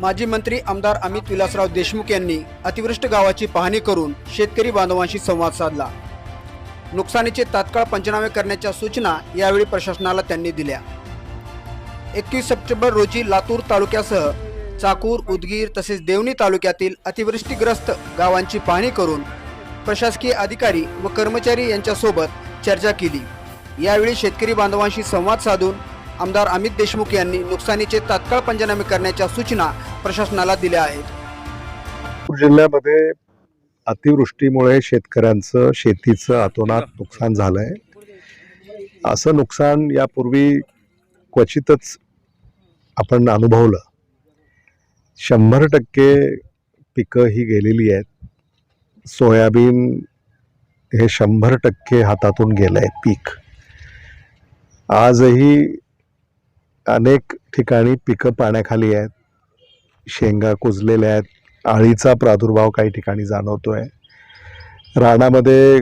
माजी मंत्री आमदार अमित विलासराव देशमुख यांनी अतिवृष्ट गावाची पाहणी करून शेतकरी बांधवांशी संवाद साधला. नुकसानीचे तात्काळ पंचनामे करण्याच्या सूचना यावेळी प्रशासनाला त्यांनी दिल्या. एकवीस सप्टेंबर रोजी लातूर तालुक्यासह चाकूर उदगीर तसेच देवणी तालुक्यातील अतिवृष्टीग्रस्त गावांची पाहणी करून प्रशासकीय अधिकारी व कर्मचारी यांच्यासोबत चर्चा केली. यावेळी शेतकरी बांधवांशी संवाद साधून आमदार अमित देशमुख यांनी नुकसानीचे तात्काळ पंचनामे करण्याच्या सूचना प्रशासनाला दिल्या आहेत. जिल्ह्यामध्ये अतिवृष्टीमुळे शेतकऱ्यांचं शेतीचं अतोनात नुकसान झालंय. असं नुकसान यापूर्वी क्वचितच आपण अनुभवलं. शंभर टक्के पिकं ही गेलेली आहेत. सोयाबीन हे शंभर टक्के हातातून गेलं आहे पीक. आजही अनेक ठिकाणी पिकं पाण्याखाली आहेत. शेंगा कुजलेल्या आहेत. आळीचा प्रादुर्भाव काही ठिकाणी जाणवतो आहे रानामध्ये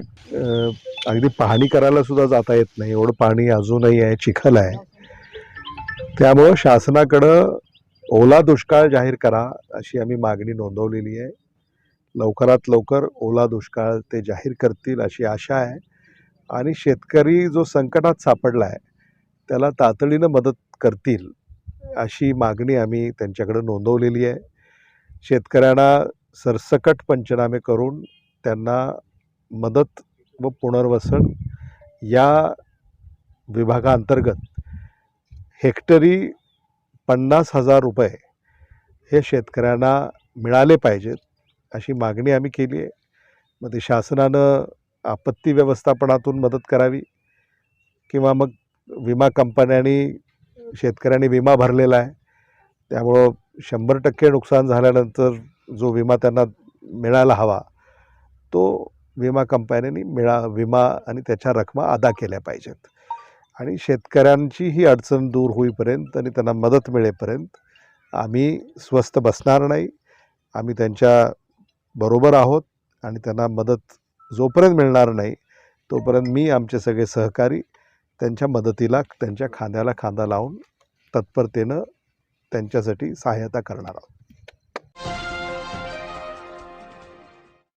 अगदी पाहणी करायला सुद्धा जाता येत नाही. एवढं पाणी अजूनही आहे चिखल आहे. त्यामुळं शासनाकडं ओला दुष्काळ जाहीर करा अशी आम्ही मागणी नोंदवलेली आहे. लवकरात लवकर ओला दुष्काळ ते जाहीर करतील अशी आशा आहे. आणि शेतकरी जो संकटात सापडला आहे त्याला तातडीनं मदत करतील अशी मागणी आम्ही त्यांच्याकडं नोंदवलेली आहे. शेतकऱ्यांना सरसकट पंचनामे करून त्यांना मदत व पुनर्वसन या विभागाअंतर्गत हेक्टरी पन्नास हजार रुपये हे शेतकऱ्यांना मिळाले पाहिजेत अशी मागणी आम्ही केली आहे. मग ते शासनानं आपत्ती व्यवस्थापनातून मदत करावी किंवा मग विमा कंपन्यांनी शेतकऱ्यांनी विमा भरलेला आहे. त्यामुळं शंभर टक्के नुकसान झाल्यानंतर जो विमा त्यांना मिळायला हवा तो विमा कंपन्यांनी मिळा विमा आणि त्याच्या रकमा अदा केल्या पाहिजेत. आणि शेतकऱ्यांची ही अडचण दूर होईपर्यंत आणि त्यांना मदत मिळेपर्यंत आम्ही स्वस्त बसणार नाही. आम्ही त्यांच्या बरोबर आहोत आणि त्यांना मदत जोपर्यंत मिळणार नाही तोपर्यंत मी आमचे सगळे सहकारी त्यांच्या मदतीला त्यांच्या खांद्याला खांदा लावून तत्परतेनं त्यांच्यासाठी सहाय्यता करणार आहोत.